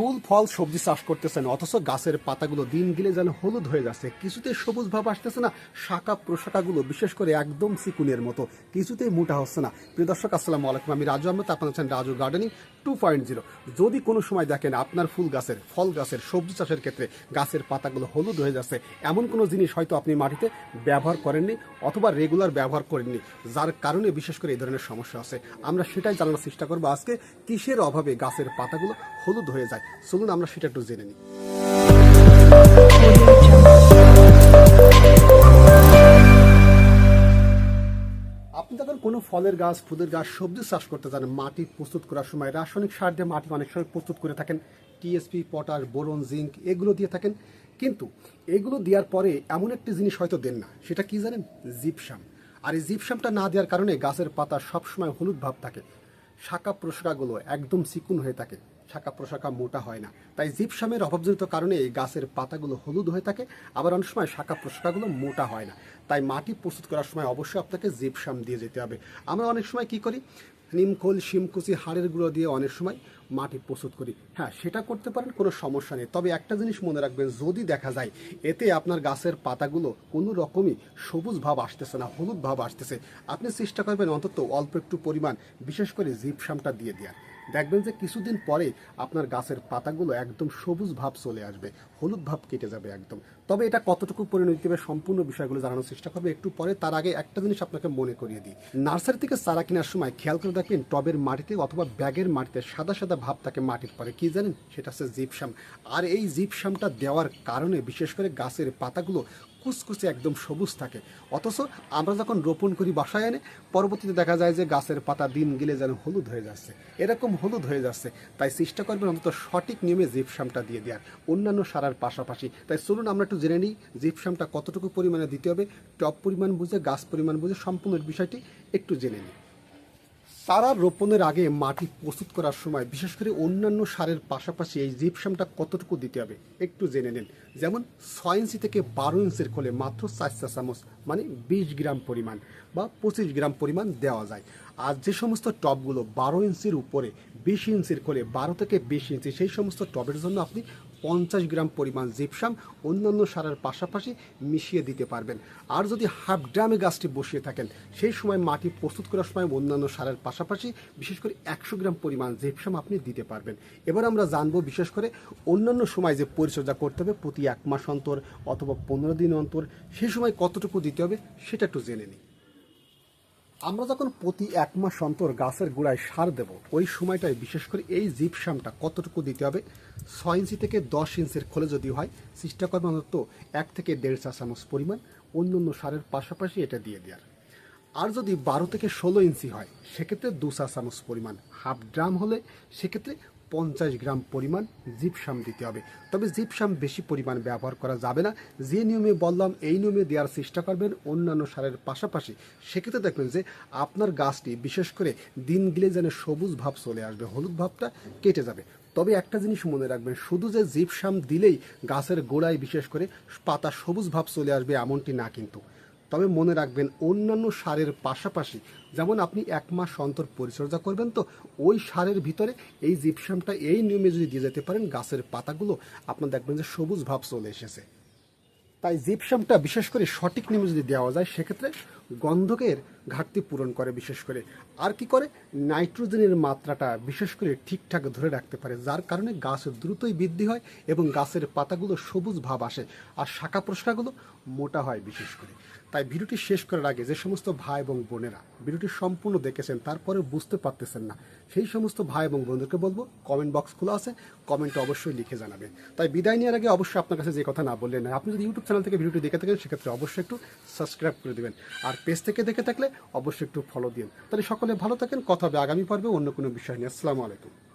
ফুল, ফল, সবজি চাষ করতেছেন, অথচ গাছের পাতাগুলো দিন গিলে যেন হলুদ হয়ে যাচ্ছে। কিছুতে সবুজ ভাব আসতেছে না, শাখা প্রশাখাগুলো বিশেষ করে একদম সিকুনের মতো। কিছুতেই মোটা হচ্ছে না। প্রিয় দর্শক, আসসালামু আলাইকুম। আমি রাজু আহমেদ, আপনার আছেন Raju gardening two point zero. যদি কোনো সময় দেখেন আপনার ফুল গাছের, ফল গাছের, সবজি চাষের ক্ষেত্রে গাছের পাতাগুলো হলুদ হয়ে যাচ্ছে, এমন কোনো জিনিস হয়তো আপনি মাটিতে ব্যবহার করেননি অথবা রেগুলার ব্যবহার করেননি, যার কারণে বিশেষ করে এই ধরনের সমস্যা আছে। আমরা সেটাই জানানোর চেষ্টা করব আজকে, কিসের অভাবে গাছের পাতাগুলো হলুদ হয়ে যায়? চলুন আমরা সেটা একটু জেনে নিই। আপনি যখন কোনো ফলের গাছ, ফুলের গাছ, সবজি চাষ করতে যান, মাটি প্রস্তুত করার সময় রাসায়নিক সার দিয়ে মাটি অনেক সময় প্রস্তুত করে থাকেন, টিএসপি, পটাশ, বোরন, জিঙ্ক, এগুলো দিয়ে থাকেন। কিন্তু এগুলো দেওয়ার পরে এমন একটি জিনিস হয়তো দেন না, সেটা কি জানেন? জিপসাম। আর এই জিপসামটা না দেওয়ার কারণে গাছের পাতা সবসময় হলুদ ভাব থাকে। শাখা প্রশাখাগুলো একদম চিকুন হয়ে থাকে। শাখা প্রশাখা মোটা হয় না। তাই জিপসামের অভাবজনিত কারণে এই গাছের পাতাগুলো হলুদ হয়ে থাকে, আবার অনেক সময় শাখা প্রশাখাগুলো মোটা হয় না। তাই মাটি প্রস্তুত করার সময় অবশ্যই আপনাকে জিপসাম দিয়ে যেতে হবে। আমরা অনেক সময় কি করি? নিমখোল শিমকুচি হাড়ের গুঁড়ো দিয়ে অনেক সময় মাটি প্রস্তুত করি। হ্যাঁ সেটা করতে পারেন, কোনো সমস্যা নেই। তবে একটা জিনিস মনে রাখবেন, যদি দেখা যায় এতে আপনার গাছের পাতাগুলো কোনো রকমই সবুজ ভাব আসতেছে না, হলুদ ভাব আসতেছে, আপনি চেষ্টা করবেন অন্তত অল্প একটু পরিমাণ, বিশেষ করে জিপসামটা দিয়ে দেওয়ার। দেখবেন যে কিছুদিন পরে আপনার গাছের পাতাগুলো একদম সবুজ ভাব চলে আসবে, হলুদ ভাব কেটে যাবে একদম। তবে এটা কতটুকু পরিণতি হবে সম্পূর্ণ বিষয়গুলো জানানোর চেষ্টা করবে, একটু পরে তার আগে একটা জিনিস আপনাকে মনে করিয়ে দিই। নার্সারি থেকে চারা কেনার সময় খেয়াল করে দেখবেন টবের মাটিতে অথবা ব্যাগের মাটিতে সাদা সাদা ভাব থাকে মাটির পরে। কি জানেন? সেটা হচ্ছে জিপসাম। আর এই জিপসামটা দেওয়ার কারণে বিশেষ করে গাছের পাতাগুলো কুচকুচে একদম সবুজ থাকে। অথচ আমরা যখন রোপণ করি বাসায় এনে, পরবর্তীতে দেখা যায় যে গাছের পাতা দিন গেলে যেন হলুদ হয়ে যাচ্ছে। এরকম হলুদ হয়ে যাচ্ছে। তাই চেষ্টা করবেন অন্তত সঠিক নিয়মে জিপসামটা দিয়ে দেওয়ার। অন্যান্য সারার পাশাপাশি। তাই চলুন আমরা একটু জেনে নিই জিপসামটা কতটুকু পরিমাণে দিতে হবে। টপ পরিমাণ বুঝে, গাছ পরিমাণ বুঝে সম্পূর্ণ বিষয়টি একটু জেনে নিই। চারা রোপণের আগে মাটি প্রস্তুত করার সময় বিশেষ করে অন্যান্য সারের পাশাপাশি এই জিপসামটা কতটুকু দিতে হবে একটু জেনে নিন। যেমন ছয় ইঞ্চি থেকে বারো ইঞ্চির খোলে মাত্র চার চামচ মানে বিশ গ্রাম পরিমাণ বা পঁচিশ গ্রাম পরিমাণ দেওয়া যায়। আর যে সমস্ত টবগুলো বারো ইঞ্চির উপরে বিশ ইঞ্চির খোলে, বারো থেকে বিশ ইঞ্চি, সেই সমস্ত টবের জন্য আপনি পঞ্চাশ গ্রাম পরিমাণ জিপসাম অন্যান্য সারের পাশাপাশি মিশিয়ে দিতে পারবেন। আর যদি হাফ ড্রামে গাছটি বসিয়ে থাকেন, সেই সময় মাটি প্রস্তুত করার সময় অন্যান্য সারের পাশাপাশি বিশেষ করে একশো গ্রাম পরিমাণ জিপসাম আপনি দিতে পারবেন। এবার আমরা জানব বিশেষ করে অন্যান্য সময় যে পরিচর্যা করতে হবে প্রতি এক মাস অন্তর অথবা পনেরো দিন অন্তর সেই সময় কতটুকু দিতে হবে, সেটা একটু জেনে নিই। আমরা যখন প্রতি এক মাস অন্তর গাছের গোড়ায় সার দেব, ওই সময়টায় বিশেষ করে এই জিপসামটা কতটুকু দিতে হবে? ছয় ইঞ্চি থেকে দশ ইঞ্চির খোলে যদি হয় চেষ্টা করবেন অন্তত এক থেকে দেড় চা চামচ পরিমাণ অন্য অন্য সারের পাশাপাশি এটা দিয়ে দেওয়ার আর যদি বারো থেকে ষোলো ইঞ্চি হয়, সেক্ষেত্রে দু চা চামচ পরিমাণ হাফ ড্রাম হলে সেক্ষেত্রে পঞ্চাশ গ্রাম পরিমাণ জিপসাম দিতে হবে। তবে জিপসাম বেশি পরিমাণ ব্যবহার করা যাবে না। যে নিয়মে বললাম, এই নিয়মে দেওয়ার চেষ্টা করবেন অন্যান্য সারের পাশাপাশি। সেক্ষেত্রে দেখবেন যে আপনার গাছটি, বিশেষ করে দিন গেলে যেন সবুজ ভাব চলে আসবে, হলুদ ভাবটা কেটে যাবে। তবে একটা জিনিস মনে রাখবেন, শুধু যে জিপসাম দিলেই গাছের গোড়ায় বিশেষ করে পাতা সবুজ ভাব চলে আসবে এমনটি না কিন্তু। তবে মনে রাখবেন, অন্যান্য সারের পাশাপাশি, যেমন আপনি এক মাস অন্তর পরিচর্যা করবেন তো, ওই সারের ভিতরে এই জিপসামটা এই নিয়মে যদি দিয়ে যেতে পারেন, গাছের পাতাগুলো আপনার দেখবেন যে সবুজ ভাব চলে এসেছে। তাই জিপসামটা বিশেষ করে সঠিক নিয়মে যদি দেওয়া যায়, সেক্ষেত্রে গন্ধকের ঘাটতি পূরণ করে বিশেষ করে। আর কি করে? নাইট্রোজেনের মাত্রাটা বিশেষ করে ঠিকঠাক ধরে রাখতে পারে, যার কারণে গাছ দ্রুতই বৃদ্ধি হয় এবং গাছের পাতাগুলো সবুজ ভাব আসে আর শাখা প্রশাখাগুলো মোটা হয় বিশেষ করে। তাই ভিডিওটি শেষ করার আগে যে সমস্ত ভাই এবং বোনেরা ভিডিওটি সম্পূর্ণ দেখেছেন তারপরে বুঝতে পারতেছেন না, সেই সমস্ত ভাই এবং বোনদেরকে বলব কমেন্ট বক্স খোলা আছে কমেন্ট অবশ্যই লিখে জানাবেন। তাই বিদায় নেওয়ার আগে অবশ্যই আপনার কাছে যে কথা না বললেন, আপনি যদি ইউটিউব চ্যানেল থেকে ভিডিওটি দেখে থাকেন, সেক্ষেত্রে অবশ্যই একটু সাবস্ক্রাইব করে দেবেন। আর পেজ থেকে দেখে থাকলে অবশ্যই একটু ফলো দিন তাহলে সকলে ভালো থাকেন, কথা হবে আগামী পর্বে অন্য কোনো বিষয় নিয়ে। আসসালামু আলাইকুম।